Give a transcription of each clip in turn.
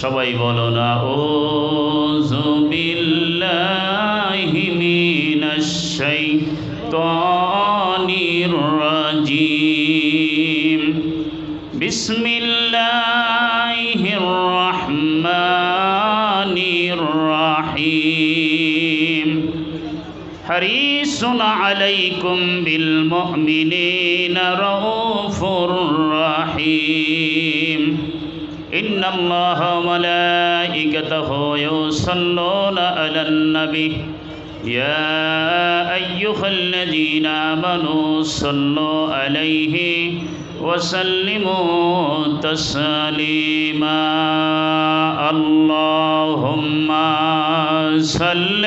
সবাই বলো না ও জুবিল্লাহি মিনাশাই তানির রাজিম বিসমিল্লাহির রহমানির রহিম হারিসুন আলাইকুম বিল মুমিনিন রাউফুর রহিম إن الله وملائكته يصلون على النبي. يا أيها الذين آمنوا صلوا عليه وسلموا تسليما. اللهم صلِّ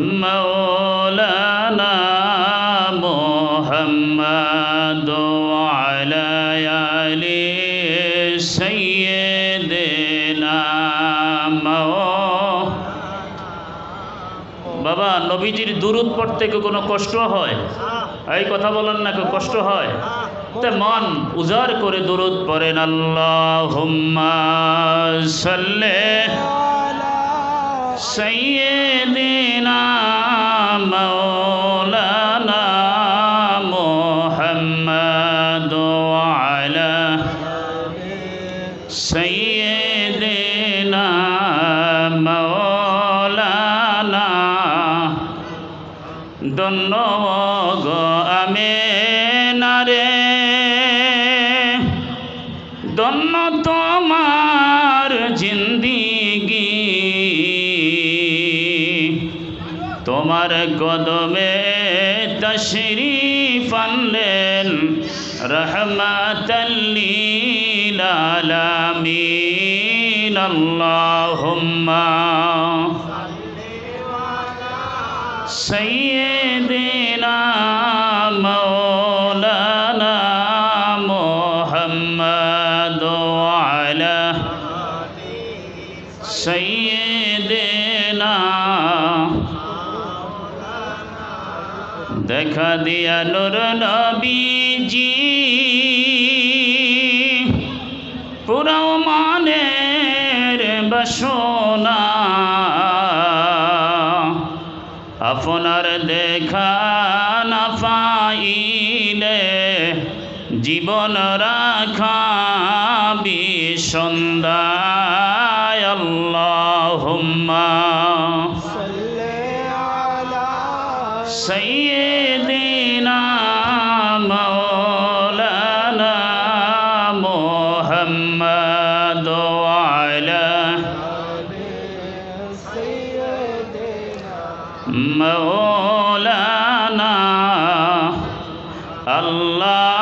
مولانا محمد নবীজির দূরত পড়তে কোনো কষ্ট হয়? এই কথা বলেন না কষ্ট হয়? তে মন উজাড় করে দূরত পড়েন আল্লাহ সাল্লে সৈয়দিনা সৈয়দিনা ধন্য আমে নারে ধন্য তোমার জিন্দিগি। তোমার কদমে তশরিফ আনলেন রহমাতাল্লিল আলামিন। আল্লাহুম্মা सैदना मौलाना मोहम्मद सैदना देखा दिया नुर नबी जी पूरा খানা ফাইলে জীবন রাখা বিসন্দায় আল্লাহুম্মা। সৈয়দিনা মৌলানা مولانا الله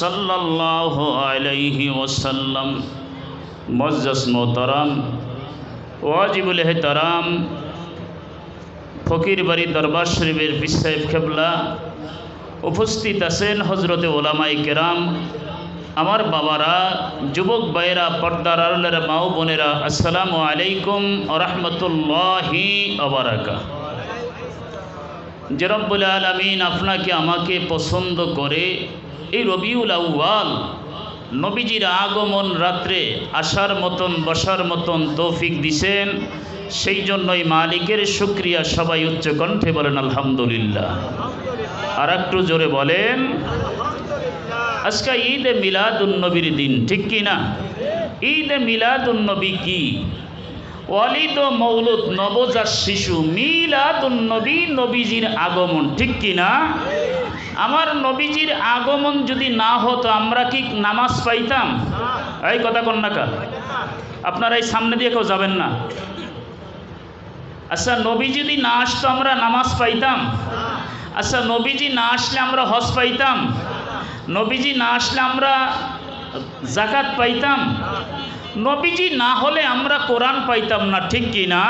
সাল্লাহ আলাইহি ওসাল্লাম মজ্জাস মোহতারাম, ওয়াজিবুল হেতারাম ফকির বাড়ি দরবার শরীফের বিশ্বাহেব খেবলা উপস্থিত আছেন হজরতে ওলামাই কেরাম, আমার বাবারা, যুবক বাইরা পর্দার আরলের মাও বোনেরা, আসসালামু আলাইকুম রহমতুল্লাহি আবারাকা যে রব্বুল আলমিন আপনাকে, আমাকে পছন্দ করে এই রবিউল আউয়াল নবীজির আগমন রাত্রে আসার মতন, বসার মতন তৌফিক দিছেন। সেই জন্যই মালিকের শুক্রিয়া সবাই উচ্চ কণ্ঠে বলেন, আলহামদুলিল্লাহ। আর একটু জোরে বলেন, আজকে ঈদে মিলাদুন্নবীর দিন, ঠিক কি না? ঈদে মিলাদুন্নবী কি? ও মৌলুদ নবজাত শিশু মিলাদুন্নবী নবীজির আগমন, ঠিক কি না? আমার নবীজির আগমন যদি না হতো, আমরা কি নামাজ পাইতাম? এই কথা কন না কা আপনারা এই সামনে দিয়ে কেউ যাবেন না। আচ্ছা নবী যদি না আসতো, আমরা নামাজ পাইতাম? আচ্ছা নবীজি না আসলে আমরা হজ পাইতাম? নবীজি না আসলে আমরা জাকাত পাইতাম? নবীজি না হলে আমরা কোরআন পাইতাম না, ঠিক কি না?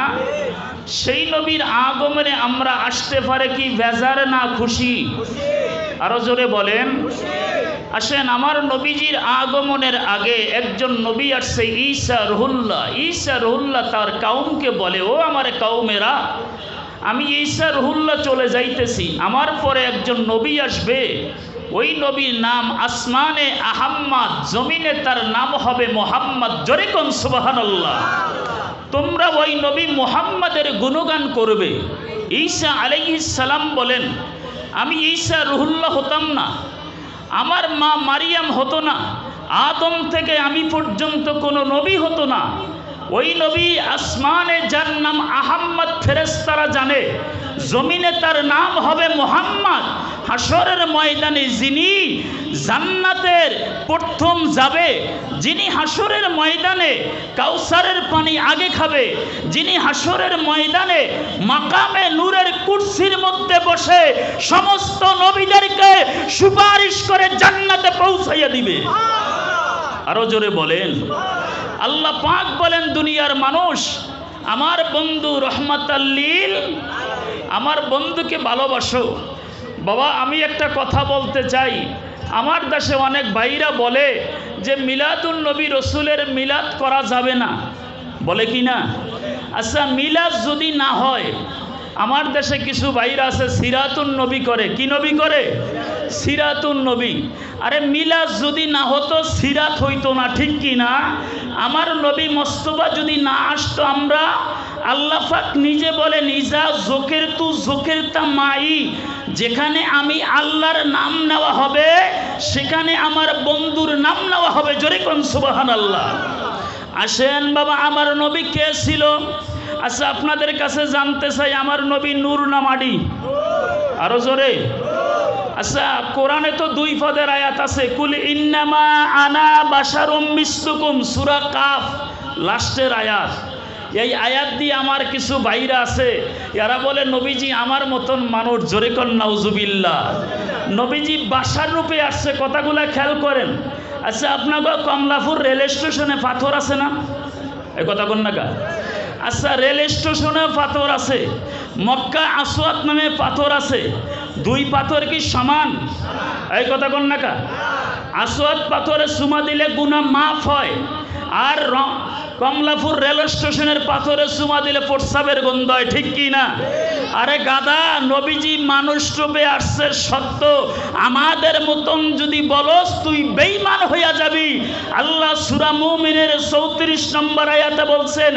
সেই নবীর আগমনে আমরা আসতে পারে কি, বেজার না খুশি? আরও জোরে বলেন। আসেন, আমার নবীজির আগমনের আগে একজন নবী আসছে, ঈসা রহুল্লাহ। ঈসা রহুল্লাহ তার কাউমকে বলে, ও আমার কাউমেরা, আমি ঈসা রহুল্লাহ চলে যাইতেছি। আমার পরে একজন নবী আসবে। ওই নবীর নাম আসমানে আহাম্মদ, জমিনে তার নাম হবে মোহাম্মদ জরিকন সুবাহান্লাহ তোমরা ওই নবী মোহাম্মদের গুণগান করবে। ঈসা আলাইহিস সালাম বলেন আমি ঈসা রুহুল্লাহ হতাম না। আমার মা মারিয়াম হতো না। আদম থেকে আমি পর্যন্ত কোনো নবী হতো না। ওই নবী আসমানে যার নাম আহাম্মদ ফেরেস্তারা জানে, জমিনে তার নাম হবে মোহাম্মদ। হাসরের ময়দানে যিনি জান্নাতের প্রথম যাবে, যিনি হাসরের ময়দানে কাউসারের পানি আগে খাবে, যিনি হাসরের ময়দানে মাকামে নূরের কুর্সির মধ্যে বসে সমস্ত নবীদেরকে সুপারিশ করে জান্নাতে পৌঁছাইয়া দিবে। আরও জোরে বলেন। আল্লাহ পাক বলেন, দুনিয়ার মানুষ আমার বন্ধু রহমাতাল্লিল আমার বন্ধুকে ভালোবাসো। বাবা, আমি একটা কথা বলতে চাই। আমার দেশে অনেক ভাইরা বলে যে মিলাদুল নবী রসুলের মিলাদ করা যাবে না। বলে কি না? আচ্ছা মিলাদ যদি না হয় আমার দেশে কিছু ভাইরা আছে, সিরাতুন নবী করে। কি নবী করে? সিরাতুন নবী। আরে মিলাদ যদি না হতো, সিরাত হইতো না, ঠিক কি না? আমার নবী মস্তফা যদি না আসতো আমরা, আল্লাহ পাক নিজে বলে নিজা জোকের তু জোকের তা মাই। যেখানে আমি আল্লাহর নাম নেওয়া হবে, সেখানে আমার বন্ধুর নাম নেওয়া হবে। জোরে কোন সুবাহান আল্লাহ আসেন বাবা, আমার নবী কে ছিল? আচ্ছা আপনাদের কাছে জানতে চাই, আমার নবী নূর না মাডি? আরও জোরে। আচ্ছা কোরআনে তো দুই পদের আয়াত আছে, কুল ইন্নামা আনা বাসারুম মিসলুকুম সূরা কাফ, লাস্টের আয়াত। এই আয়াত দিয়ে আমার কিছু বাইরা আছে, এরা বলে, নবীজি আমার মতন মানুষ, জোরে কর নাউজুবিল্লা নবীজি বাসার রূপে আসছে, কথাগুলা খেয়াল করেন। আচ্ছা আপনার কমলাপুর রেল স্টেশনে পাথর আছে না? এই কথা কোন না আচ্ছা রেল স্টেশনে পাথর আছে। মক্কা আসওয়াত নামে পাথর আছে। দুই পাথর কি সমান? এই কথা কোন না আসোয়াত পাথরে সুমা দিলে গুণা মাফ হয়। আর কমলাপুর রেল স্টেশনের পাথরে সুমা দিলে প্রস্রাবের গন্ধ হয়, ঠিক কি না? আরে গাদা, নবীজি মানুষ রূপে আসছে সত্য। আমাদের মতন যদি বলস, তুই বেইমান হইয়া যাবি। আল্লাহ সুরা মুমিনের চৌত্রিশ নম্বর আয়াতে বলছেন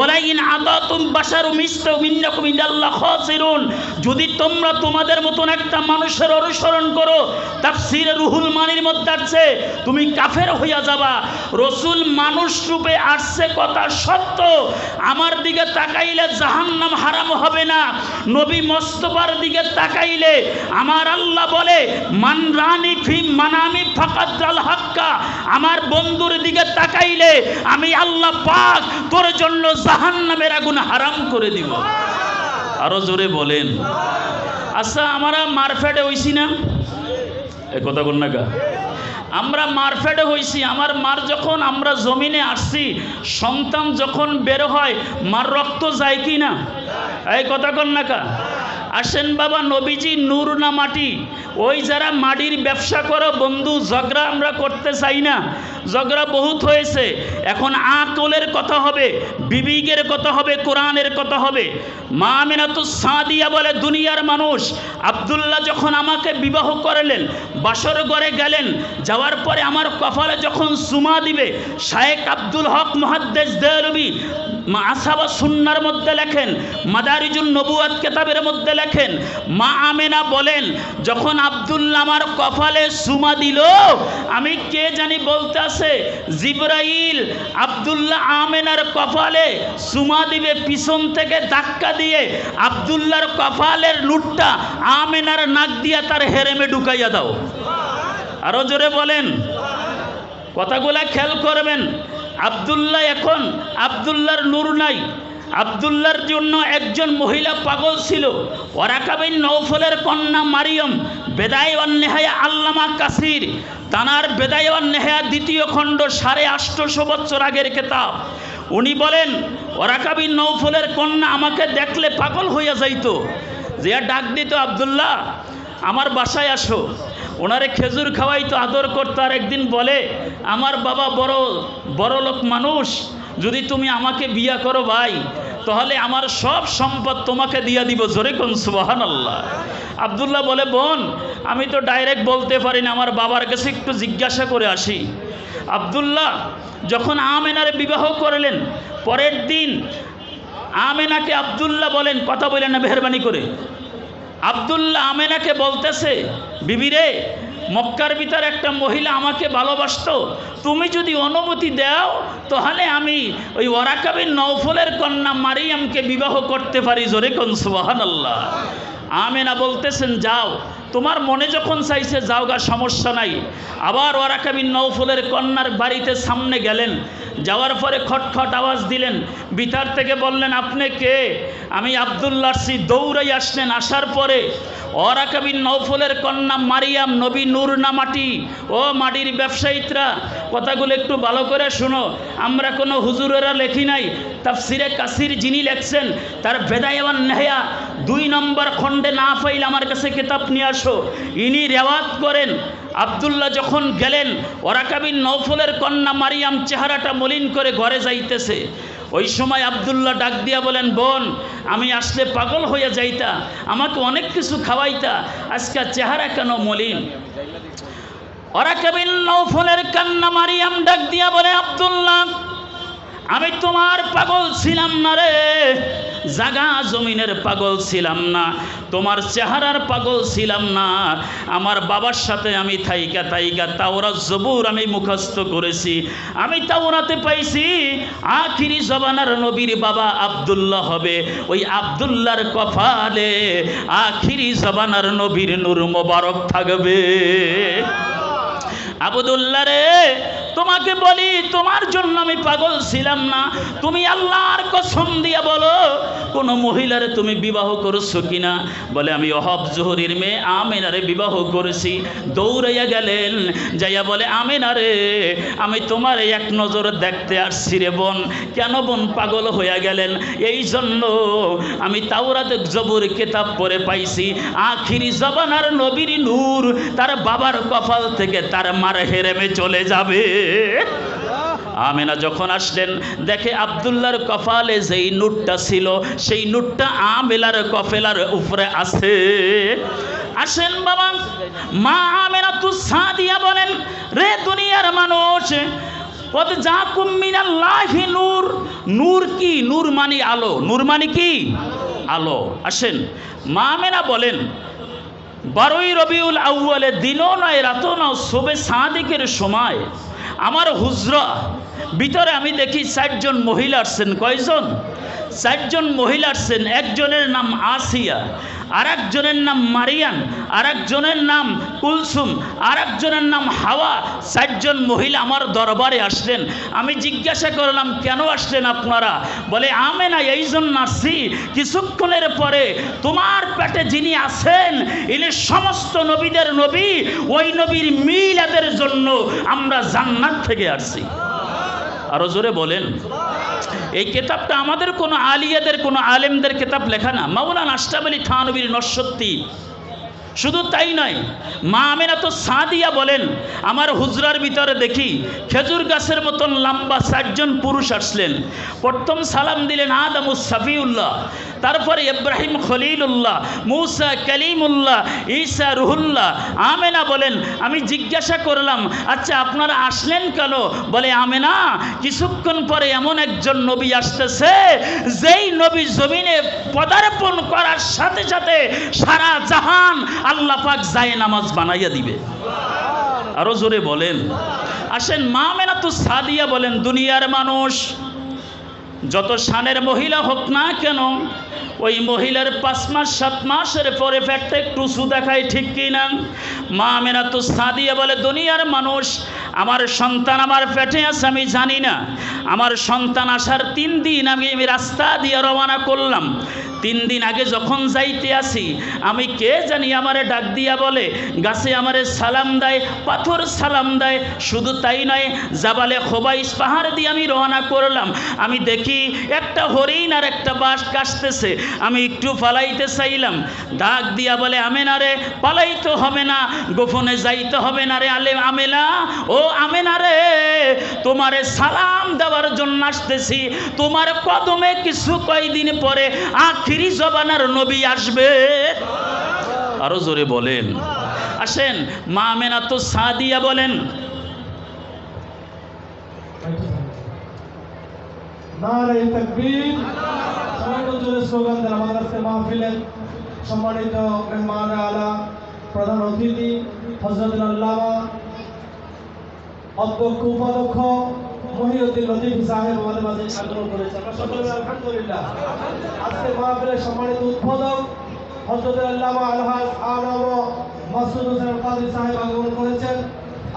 ওলাইন আদাতুম বাসারু মিস্ত মিন্নাকুম ইন্দাল্লাহ খাসিরুন। যদি তোমরা তোমাদের মতন একটা মানুষের অনুসরণ করো, তাফসিরে রুহুল মানির মধ্যে আছে, তুমি কাফের হইয়া যাবা। রসুল মানুষ রূপে আসছে কথা সত্য। আমার দিকে তাকাইলে জাহান্নাম হারাম হবে না। নবী মস্তফার দিকে তাকাইলে আমার আল্লাহ বলে মান রানি ফি মানামি ফাকাত আল হাক্কা। আমার বন্ধুর দিকে তাকাইলে আমি আল্লাহ পাক তোর জন্য জাহান্নামের আগুন হারাম করে দিব। আরও জোরে বলেন। আচ্ছা আমরা মারফেটে হইছি না? এ কথা বল না গা। আমরা মারফেটে হইছি আমার মার যখন আমরা জমিনে আসছি সন্তান যখন বের হয় মার রক্ত যায় কি না এই কথা কন না কা আসেন বাবা নবীজি নূর না মাটি। ওই যারা মাটির ব্যবসা করো, বন্ধু, ঝগড়া আমরা করতে চাই না। ঝগড়া বহুত হয়েছে। এখন আতলের কথা হবে বিবিকের কথা হবে, কোরআনের কথা হবে। মা মেনাতু সাদিয়া বলে, দুনিয়ার মানুষ, আবদুল্লাহ যখন আমাকে বিবাহ করলেন, বাসর ঘরে গেলেন, যাওয়ার পরে আমার কপালে যখন সুমা দিবে, শায়েক আব্দুল হক মহাদ্দেশ মা আসাবা সুন্নার মধ্যে লেখেন মাদারিজুল নবুয়াত কেতাবের মধ্যে লেখেন মা আমেনা বলেন, যখন আবদুল্লাহ আমার কপালে সুমা দিল, আমি কে জানি বলতে আছে, জিব্রাইল আবদুল্লাহ আমেনার কপালে সুমা দিবে, পিছন থেকে ধাক্কা দিয়ে আবদুল্লাহর কপালের লুটটা আমেনার নাক দিয়া তার হেরেমে ঢুকাইয়া দাও। আরও জোরে বলেন, কথাগুলা খেয়াল করবেন, আবদুল্লাহ এখন, আবদুল্লাহর নূর নাই। আবদুল্লাহর জন্য একজন মহিলা পাগল ছিল। ওরাকাবিন নৌফলের কন্যা মারিয়ম বেদায়ওয়ান নেহায়া আল্লামা কাসির। তানার বেদায়ওয়ান নেহায়া দ্বিতীয় খণ্ড সাড়ে আটশোশো বছর আগের কেতাব। উনি বলেন ওরাকাবিন নৌফলের কন্যা আমাকে দেখলে পাগল হইয়া যাইতো। যে ডাক দিত, আবদুল্লাহ, আমার বাসায় আসো। ওনারে খেজুর খাওয়াই তো আদর করতো, আর একদিন বলে, আমার বাবা বড় বড় লোক মানুষ, যদি তুমি আমাকে বিয়া করো ভাই তাহলে আমার সব সম্পদ তোমাকে দিয়া দিব। জোরে কোন সুবাহান আল্লাহ আবদুল্লাহ বলে, বোন, আমি তো ডাইরেক্ট বলতে পারি না, আমার বাবার কাছে একটু জিজ্ঞাসা করে আসি। আবদুল্লাহ যখন আমেনারে বিবাহ করলেন, পরের দিন আমেনাকে আবদুল্লাহ বলেন, কথা বলেন না, মেহরবানি করে। আবদুল্লাহ আমেনাকে বলতেছে বিবিরে মক্কার পিতার একটা মহিলা আমাকে ভালোবাসত। তুমি যদি অনুমতি দাও, তাহলে আমি ওই ওরাকাবির নৌফলের কন্যা মারিয়ামকে বিবাহ করতে পারি। জোরে কন সুবাহান আল্লাহ আমেনা বলতেছেন, যাও। তোমার মনে যখন চাইছে, যাও গা, সমস্যা নাই। আবার ওরাকাবিন নৌফলের কন্যার বাড়িতে সামনে গেলেন। যাওয়ার পরে খটখট আওয়াজ দিলেন। বিতার থেকে বললেন, আপনি কে? আমি আবদুল্লাসি দৌড়াই আসলেন। আসার পরে অরাকাবিন নৌফলের কন্যা মারিয়াম, নবী নূর না মাটি। ও মাটির ব্যবসায়িকরা কথাগুলো একটু ভালো করে শুনো। আমরা কোনো হুজুরেরা লেখি নাই। তাফসিরে কাসির যিনি লেখছেন, তার বেদায়ওয়ান নেহয়া, দুই নম্বর খণ্ডে না পাইলে আমার কাছে কিতাব নিয়ে আসো। ইনি রেওয়াত করেন, আবদুল্লাহ যখন গেলেন ওরাকাবিন নৌফলের কন্যা মারিয়াম চেহারাটা মলিন করে ঘরে যাইতেছে। ওই সময় আবদুল্লাহ ডাক দিয়া বলেন, বোন, আমি আসলে পাগল হইয়া যাইতা, আমাকে অনেক কিছু খাওয়াইতা, আজকে চেহারা কেন মলিন? ওরাকাবিন নৌফলের কান্না মারিয়াম ডাক দিয়া বলে, আবদুল্লাহ আমি তোমার পাগল ছিলাম না রে। জাগা জমিনের পাগল ছিলাম না। তোমার চেহারার পাগল ছিলাম না। আমার বাবার সাথে আমি থাইকা থাইকা তাওরা জবুর আমি মুখস্থ করেছি। আমি তাওরাতে পাইছি, আখিরি জবানার নবীর বাবা আবদুল্লাহ হবে। ওই আবদুল্লাহর কপালে আখিরি জবানার নবীর নূর মোবারক থাকবে। আবুদুল্লাহ রে তোমাকে বলি, তোমার জন্য আমি পাগল ছিলাম না। তুমি আল্লাহর কসম দিয়া বলো, কোনো মহিলারে তুমি বিবাহ করছ কিনা? বলে, আমি অহব জোহরির মেয়ে আমেনারে বিবাহ করেছি। দৌড়াইয়া গেলেন, যাইয়া বলে, আমেনারে, আমি তোমার এক নজর দেখতে আসছি রে বোন। কেন বোন পাগল হইয়া গেলেন? এই জন্য আমি তাওরাতে জবুর কেতাব পড়ে পাইছি। আখিরি জবানার নবীর নূর তার বাবার কপাল থেকে তার মার হেরেমে চলে যাবে। আমেনা যখন আসলেন, দেখে আবদুল্লার কপালে যেই নুটটা ছিল, সেই নুটটা আমেলার কফেলার উপরে আছে। আসেন বাবা, মা আমেনা তু সাদিয়া বলেন, রে দুনিয়ার মানুষ কত যা কুমিনাল্লাহি নূর। নূর কি? নূর মানে আলো। নূর মানে কি? আলো। আসেন, মা আমেনা বলেন, বারোই রবিউল আউ্য়ালে দিনও নয়, রাতও নয়, শোবে সাদিকের সময়। আমার হুজরা, ভিতরে আমি দেখি চারজন মহিলা আসছেন। কয়জন? চারজন মহিলা আসছেন। একজনের নাম আসিয়া আর একজনের নাম মারিয়ান আর একজনের নাম কুলসুম আর একজনের নাম হাওয়া। চারজন মহিলা আমার দরবারে আসলেন। আমি জিজ্ঞাসা করলাম, কেন আসলেন আপনারা? বলে আমে না এই জন্য আসছি কিছুক্ষণের পরে তোমার পেটে যিনি আছেন, ইনি সমস্ত নবীদের নবী। ওই নবীর মিলাদের জন্য আমরা জান্নাত থেকে আসছি। আরও জোরে বলেন। এই কেতাবটা আমাদের কোনো আলিয়াদের, কোনো আলেমদের কেতাব লেখা না। মাওলানা আশরাফ আলী থানবীর নস্বত্তি শুধু তাই নয়, মা আমেনা তো সাদিয়া বলেন, আমার হুজরার ভিতরে দেখি খেজুর গাছের মতন লম্বা চারজন পুরুষ আসলেন। প্রথম সালাম দিলেন আদামুস সাফিউল্লাহ, তারপরে ইব্রাহিম খলিলুল্লাহ, মুসা কালিমুল্লাহ, ঈসা রুহুল্লাহ, আমেনা বলেন, আমি জিজ্ঞাসা করলাম আচ্ছা আপনারা আসলেন কেন? বলে, আমেনা, কিছুক্ষণ পরে এমন একজন নবী আসতেছে, যেই নবী জমিনে পদার্পণ করার সাথে সাথে সারা জাহান আল্লাহ পাক যায় নামাজ বানাইয়া দিবে। আরও জোরে বলেন। আসেন মা মেনা তো সাদিয়া বলেন, দুনিয়ার মানুষ, যত সানের মহিলা হোক না কেন ওই মহিলার পাঁচ মাস, সাত মাসের পরে পেটটা একটু সু দেখায়, ঠিক কি না? মা মেনা তো সাদিয়া বলে, দুনিয়ার মানুষ, আমার সন্তান আমার পেটে আছে, আমি জানি না। আমার সন্তান আসার তিন দিন আমি আমি রাস্তা দিয়ে রওনা করলাম। তিন দিন আগে যখন যাইতে আসি, আমি কে জানি আমারে ডাক দিয়া বলে, গাছে আমারে সালাম দেয়, পাথর সালাম দেয়। শুধু তাই নয়, জাবালে খোবাইশ পাহাড় দিয়ে আমি রওনা করলাম। আমি দেখি একটা হরিণ আর একটা বাস কাশতেছে। আমি একটু পালাইতে চাইলাম। ডাক দিয়া বলে, আমেনা রে, পালাইতে হবে না, গোপনে যাইতে হবে না রে আলে আমেলা ও আমেনা রে, তোমারে সালাম দেওয়ার জন্য আসতেছি। তোমার কদমে কিছু কয়দিন পরে আখিরি জবানার নবী আসবে। আরও জোরে বলেন। আসেন, মা আমেনা তো সাদিয়া বলেন নারে তাকবীর। সবাই স্লোগান দেন আজকে মাহফিলের সম্মানিত মেহমান আলা, প্রধান অতিথি হজরত আল্লামা, অধ্যক্ষ, উপাধ্যক্ষ, মহিউদ্দিন লতিফ সাহেব আমাদের মাঝে আগমন করেছে সকলে আলহামদুলিল্লাহ। আজকে মাহফিলের সম্মানিত উদ্বোধক হজরত আল্লামা আলহাজ আলম মাসুদ হোসেন কাজী সাহেব আগমন করেছেন।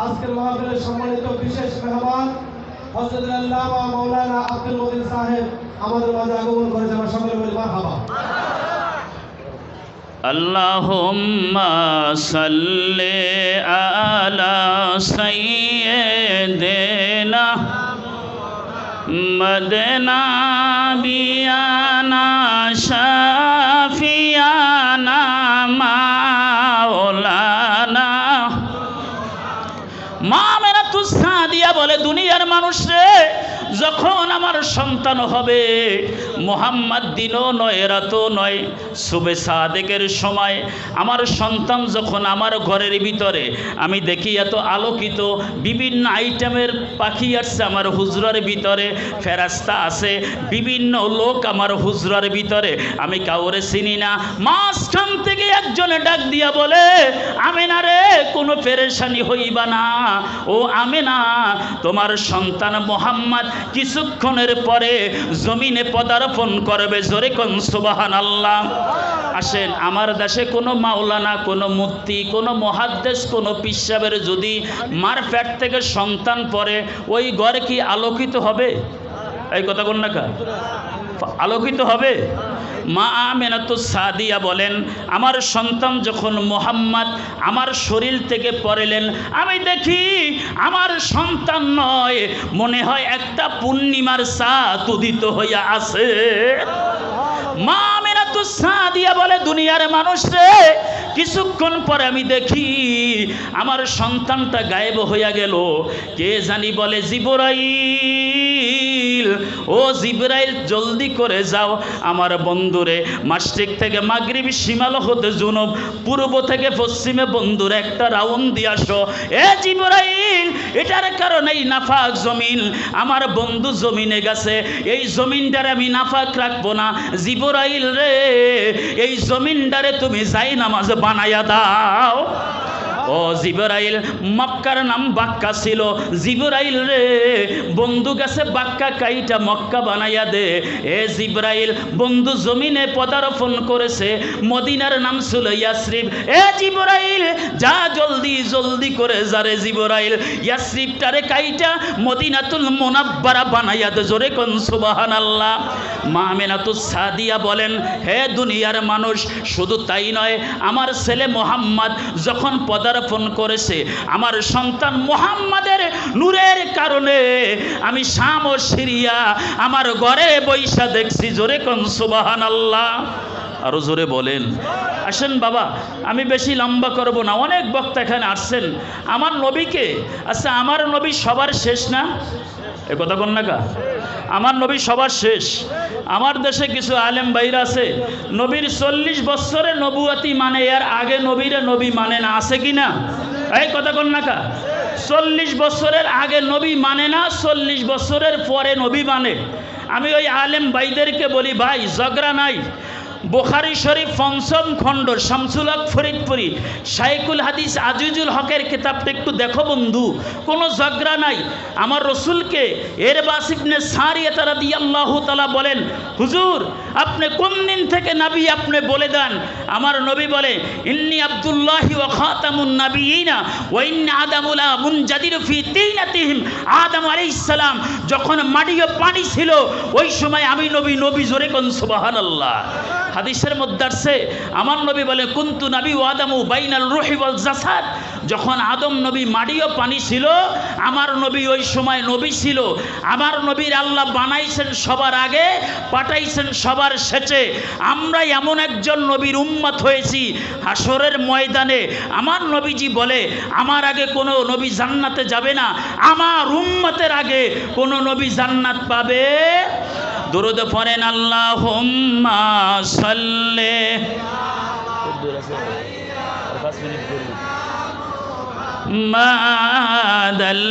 আজকের মাহফিলের সম্মানিত বিশেষ মেহমান হজরত আল্লামা মাওলানা আব্দুল মতিন সাহেব আমাদের মাঝে আগমন করেছে আমরা সকলে বলি মারহাবা اللهم صل على سيدنا مدنا بيانا شافيانا দিয়া বলে দুনিয়ার মানুষ রে যখন আমার সন্তান হবে, মোহাম্মদ দিনও নয়, রাতও নয়, শুভে সাদেকের সময়, আমার সন্তান যখন আমার ঘরের ভিতরে, আমি দেখি এত আলোকিত, বিভিন্ন আইটেমের পাখি আসছে আমার হুজরার ভিতরে, ফেরাস্তা আছে, বিভিন্ন লোক আমার হুজরার ভিতরে, আমি কাউরে চিনি না। মাঝখান থেকে একজনে ডাক দিয়া বলে আমি না রে, কোনো পেরেশানি হইবা না? ও আমেনা, তোমার সন্তান মোহাম্মদ কিছুক্ষণের পরে জমিনে পদার্পণ করবে জোরে কোন সুবাহান আল্লাহ আসেন, আমার দেশে কোনো মাওলানা, কোনো মূর্তি কোনো মহাদ্দেশ, কোনো পিসাবের যদি মার প্যাট থেকে সন্তান পরে ওই ঘর কি আলোকিত হবে? এই কথা কোন? না? আলোকিত হবে? মা আমেনাতু সাদিয়া বলেন, আমার সন্তান যখন মোহাম্মদ আমার শরীর থেকে পড়েলেন, আমি দেখি আমার সন্তান নয়, মনে হয় একটা পূর্ণিমার সাত উদিত হইয়া আছে। মা আমেনাতু সাদিয়া বলে, দুনিয়ার মানুষ রে কিছুক্ষণ পরে আমি দেখি আমার সন্তানটা গায়েব হইয়া গেল। কে জানি বলে, জিবরাইল, ও জিবরাইল, জলদি করে যাও আমার বন্ধুরে। মাস্টিক থেকে মাগরিব সীমাল হতে জুনব, পূর্ব থেকে পশ্চিমে বন্ধুর একটা রাউন্ড দিয়ে আসো। এ জিবরাইল, এটার কারণেই নাফাক জমিন, আমার বন্ধু জমিনে গেছে। এই জমিনটারে আমি নাফাক রাখব না। জিবরাইল রে, এই জমিনটারে তুমি যাই নামাজ বানাইয়া দাও। ও জিবরাইল, মক্কার নাম বাক্কা ছিল। জিবরাইল রে, বন্ধু গেছে বাক্কা কাইটা মক্কা বানাইয়া দে। এ জিবরাইল, বন্ধু জমিনে পদারোপণ করেছে, মদিনার নাম ছিল ইয়াসরিফ এ জিবরাইল, যা জলদি জলদি করে যারে জিবরাইল। ইয়াসরিফটারে কাইটা মদিনাতুল মোনাব্বারা বানাইয়া দে, জোরে কোন সুবাহান আল্লাহ মা মেনাতু সাদিয়া বলেন, হে দুনিয়ার মানুষ, শুধু তাই নয়, আমার ছেলে মোহাম্মদ যখন পদার পদার্পণ করেছে। আমার সন্তান মোহাম্মদের নূরের কারণে আমি শাম ও সিরিয়া আমার ঘরে বৈশা দেখছি। জোরে কন সুবাহান আল্লাহ আরও জোরে বলেন। আসেন বাবা, আমি বেশি লম্বা করব না। অনেক বক্তা এখানে আসছেন। আমার নবীকে আচ্ছা আমার নবী সবার শেষ না? এ কথা কন না কা? আমার নবী সবার শেষ। আমার দেশে কিছু আলেম বাইর আছে, নবীর চল্লিশ বছরে নবুয়াতি মানে এর আগে নবীরে নবী মানে না, আছে কি না? এই কথা কন না কা। চল্লিশ বছরের আগে নবী মানে না, চল্লিশ বছরের পরে নবী মানে। আমি ওই আলেম ভাইদেরকে বলি, ভাই, ঝগড়া নাই। বোখারি শরীফ, পঞ্চম খণ্ড, শামসুল ফরিদপুরি। শাইকুল হাদিস আজিজুল হকের কিতাবটা একটু দেখো বন্ধু। কোনো ঝগড়া নাই। আমার রসুলকে এর বাসিবনে সারিয়ে তারা দিয়ে আল্লাহ তালা বলেন, হুজুর, আপনি কোন দিন থেকে নাবি আপনি বলে দেন? আমার নবী বলে, ইন্নি আব্দুল্লাহি ও খাতামুন নাবিয়িনা ওয়া ইন্না আদামুলা মুনজাদির ফি তিনাতিহিম। আদম আলাইহিস সালাম যখন মাটিও পানি ছিল, ওই সময় আমি নবী নবী জোরে কোন, সুবহানাল্লাহ। হাদিসের মধ্যে আসছে, আমার নবী বলে, কুন্তু নবী ও আদামু বাইনাল রুহি ওয়াল জাসাদ। যখন আদম নবী মাটিও পানি ছিল, আমার নবী ওই সময় নবী ছিল। আমার নবীর আল্লাহ বানাইছেন সবার আগে, পাঠাইছেন সবার শেষে। আমরা এমন একজন নবীর উম্মত হয়েছি হাসরের ময়দানে। আমার নবীজি বলে, আমার আগে কোনো নবী জান্নাতে যাবে না। আমার উম্মতের আগে কোনো নবী জান্নাত পাবে দরুদ পড়েন আল্লাহ সাল্লে মাদাল্লাহুম্মা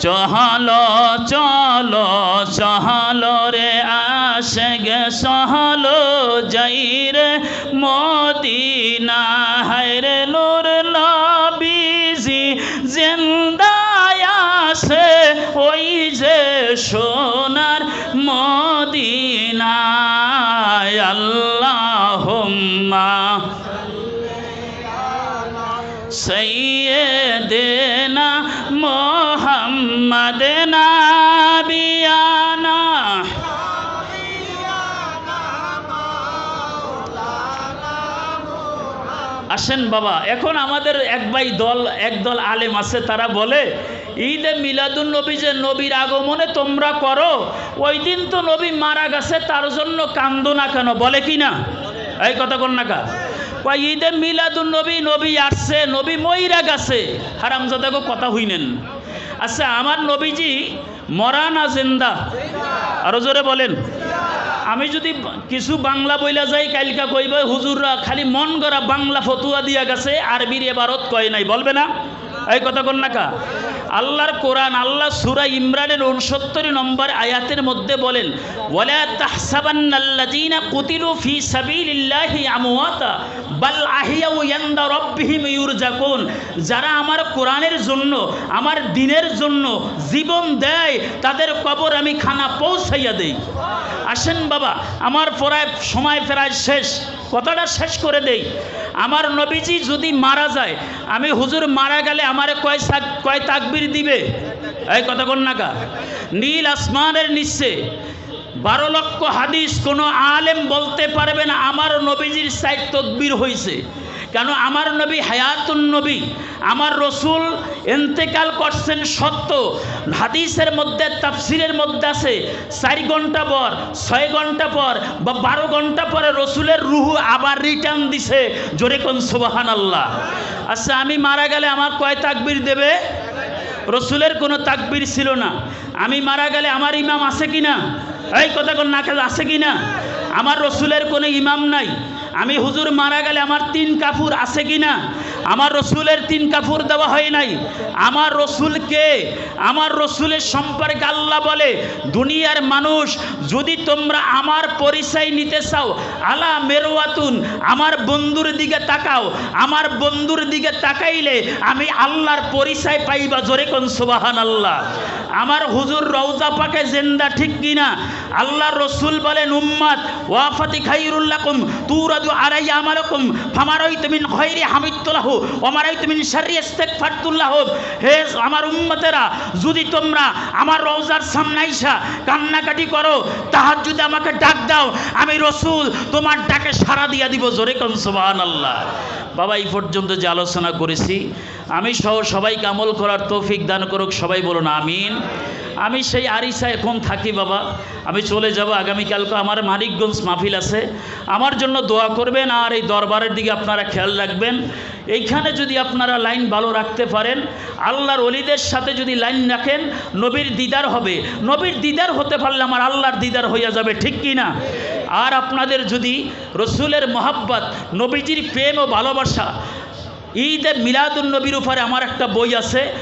চহলো চলো চহলো রে আসে গে সহলো যাই রে মদিনা, হায়রে নূর সৈয়দেনা মোহাম্মদ নাবিয়ানা আসেন বাবা, এখন আমাদের এক ভাই দল, এক দল আলেম আছে, তারা বলে, ঈদে মিলাদুল নবী যে নবীর আগমনে তোমরা করো, ওই দিন তো নবী মারা গেছে, তার জন্য কান্দো না কেন? বলে কি না? এই কথা কন না কা কয়, ঈদে মিলাদুন নবী নবী আসছে, নবী মইরা গেছে। হারামজাদাকে কথা হইনেন। আচ্ছা আমার নবীজি মরা না জিন্দা? আরও জোরে বলেন। আমি যদি কিছু বাংলা বইলা যাই, কালকা কইবে, হুজুররা খালি মন গড়া বাংলা ফতুয়া দিয়া গেছে, আরবির এবারত কয় নাই? বলবে না? এই কথা কন নাকা আল্লাহর কোরআন, আল্লাহ সুরা ইমরানের উনসত্তর নম্বর আয়াতের মধ্যে বলেন কুতিলু ফি যারা আমার কোরআনের জন্য, আমার দিনের জন্য জীবন দেয়, তাদের কবর আমি খানা পৌঁছাইয়া দেই। আসেন বাবা, আমার পড়ায় সময় প্রায় শেষ, কথাটা শেষ করে দেই। আমার নবীজি যদি মারা যায়, আমি হুজুর মারা গেলে আমার কয় কয় তাকবির দিবে? এই কথা কোন না কা নীল আসমানের নিচে বারো লক্ষ হাদিস কোনো আলেম বলতে পারবে না, আমার নবীজির সাইড তকবির হয়েছে কেন আমার নবী হায়াতুন নবী, আমার রসুল এন্তেকাল করছেন সত্য, হাদিসের মধ্যে, তাফসিরের মধ্যে আছে, চার ঘণ্টা পর, ছয় ঘণ্টা পর বা বারো ঘণ্টা পরে রসুলের রুহু আবার রিটার্ন দিছে। জোরে কোন সুবাহান আল্লাহ আচ্ছা আমি মারা গেলে আমার কয় তাকবির দেবে? রসুলের কোনো তাকবির ছিল না। আমি মারা গেলে আমার ইমাম আছে কি না এই কথা কোন না আছে কি না আমার রসুলের কোনো ইমাম নাই। আমি হুজুর মারা গেলে আমার তিন কাপুর আছে কি না আমার রসুলের তিন কাপুর দেওয়া হয় নাই। আমার রসুলকে, আমার রসুলের সম্পর্কে আল্লাহ বলে, দুনিয়ার মানুষ, যদি তোমরা আমার পরিচয় নিতে চাও, আলা মেরোয়াতুন আমার বন্ধুর দিকে তাকাও, আমার বন্ধুর দিকে তাকাইলে আমি আল্লাহর পরিচয় পাইবা জোরে কোন সুবাহান আল্লাহ আমার হুজুর রৌজা পাকে জেন্দা ঠিক কিনা? আল্লাহ রসুল বলেন উম্মাদ ওয়াফাতি খাইরুল্লাকুম তুরাদু আরাই আমালকুম ফামারাই তুমিন খৈরি হামিদুল্লাহ ওমারাই তুমিন শাররি ইস্তেগফারতুল্লাহ হে আমার উম্মতেরা, যদি তোমরা আমার রওজার সামনে আইসা কান্নাকাটি করো তাহার যদি আমাকে ডাক দাও, আমি রসুল, তোমার ডাকে সাড়া দিয়া দিব জোরে কন আল্লাহ বাবা, এই পর্যন্ত যে আলোচনা করেছি, আমি সহ সবাইকে আমল করার তৌফিক দান করুক, সবাই বলুন আমিন। আমি সেই আরিসা এখন থাকি বাবা। আমি চলে যাব আগামীকালকে। আমার মানিকগঞ্জ মাহফিল আছে। আমার জন্য দোয়া করবেন আর এই দরবারের দিকে আপনারা খেয়াল রাখবেন। এইখানে যদি আপনারা লাইন ভালো রাখতে পারেন, আল্লাহর অলিদের সাথে যদি লাইন রাখেন, নবীর দিদার হবে। নবীর দিদার হতে পারলে আমার আল্লাহর দিদার হইয়া যাবে, ঠিক কি না? আর আপনাদের যদি রসুলের মোহাব্বত, নবীজির প্রেম ও ভালোবাসা ঈদে মিলাদুল নবীর উপরে আমার একটা বই আছে